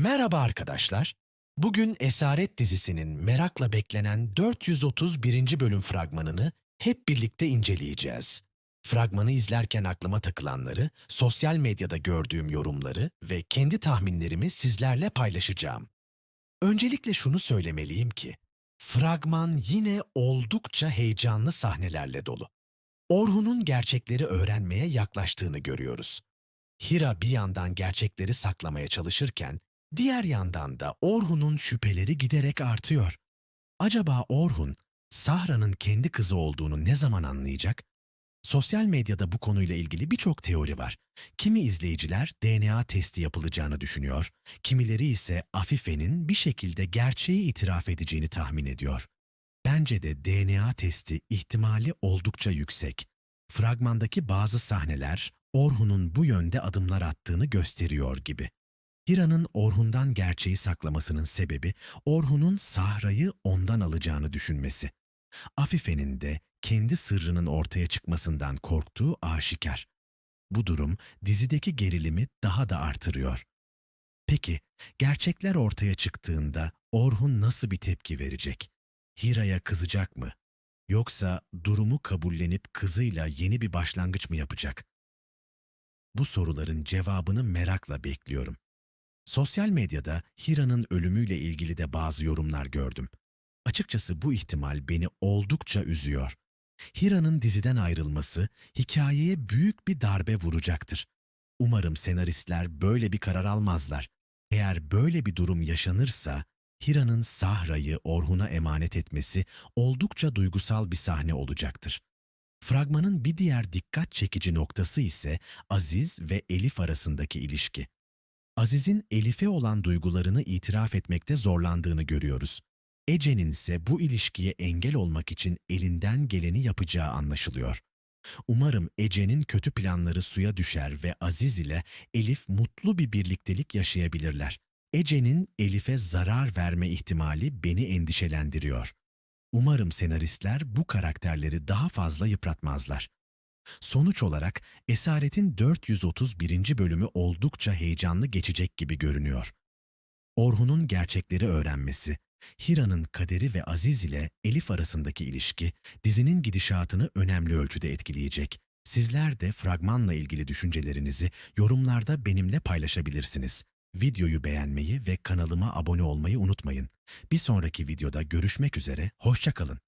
Merhaba arkadaşlar. Bugün Esaret dizisinin merakla beklenen 431. bölüm fragmanını hep birlikte inceleyeceğiz. Fragmanı izlerken aklıma takılanları, sosyal medyada gördüğüm yorumları ve kendi tahminlerimi sizlerle paylaşacağım. Öncelikle şunu söylemeliyim ki, fragman yine oldukça heyecanlı sahnelerle dolu. Orhun'un gerçekleri öğrenmeye yaklaştığını görüyoruz. Hira bir yandan gerçekleri saklamaya çalışırken, diğer yandan da Orhun'un şüpheleri giderek artıyor. Acaba Orhun, Sahra'nın kendi kızı olduğunu ne zaman anlayacak? Sosyal medyada bu konuyla ilgili birçok teori var. Kimi izleyiciler DNA testi yapılacağını düşünüyor, kimileri ise Afife'nin bir şekilde gerçeği itiraf edeceğini tahmin ediyor. Bence de DNA testi ihtimali oldukça yüksek. Fragmandaki bazı sahneler Orhun'un bu yönde adımlar attığını gösteriyor gibi. Hira'nın Orhun'dan gerçeği saklamasının sebebi Orhun'un Sahra'yı ondan alacağını düşünmesi. Afife'nin de kendi sırrının ortaya çıkmasından korktuğu aşikar. Bu durum dizideki gerilimi daha da artırıyor. Peki, gerçekler ortaya çıktığında Orhun nasıl bir tepki verecek? Hira'ya kızacak mı? Yoksa durumu kabullenip kızıyla yeni bir başlangıç mı yapacak? Bu soruların cevabını merakla bekliyorum. Sosyal medyada Hira'nın ölümüyle ilgili de bazı yorumlar gördüm. Açıkçası bu ihtimal beni oldukça üzüyor. Hira'nın diziden ayrılması hikayeye büyük bir darbe vuracaktır. Umarım senaristler böyle bir karar almazlar. Eğer böyle bir durum yaşanırsa, Hira'nın Sahra'yı Orhun'a emanet etmesi oldukça duygusal bir sahne olacaktır. Fragmanın bir diğer dikkat çekici noktası ise Aziz ve Elif arasındaki ilişki. Aziz'in Elif'e olan duygularını itiraf etmekte zorlandığını görüyoruz. Ece'nin ise bu ilişkiye engel olmak için elinden geleni yapacağı anlaşılıyor. Umarım Ece'nin kötü planları suya düşer ve Aziz ile Elif mutlu bir birliktelik yaşayabilirler. Ece'nin Elif'e zarar verme ihtimali beni endişelendiriyor. Umarım senaristler bu karakterleri daha fazla yıpratmazlar. Sonuç olarak Esaret'in 431. bölümü oldukça heyecanlı geçecek gibi görünüyor. Orhun'un gerçekleri öğrenmesi, Hira'nın kaderi ve Aziz ile Elif arasındaki ilişki dizinin gidişatını önemli ölçüde etkileyecek. Sizler de fragmanla ilgili düşüncelerinizi yorumlarda benimle paylaşabilirsiniz. Videoyu beğenmeyi ve kanalıma abone olmayı unutmayın. Bir sonraki videoda görüşmek üzere, hoşçakalın.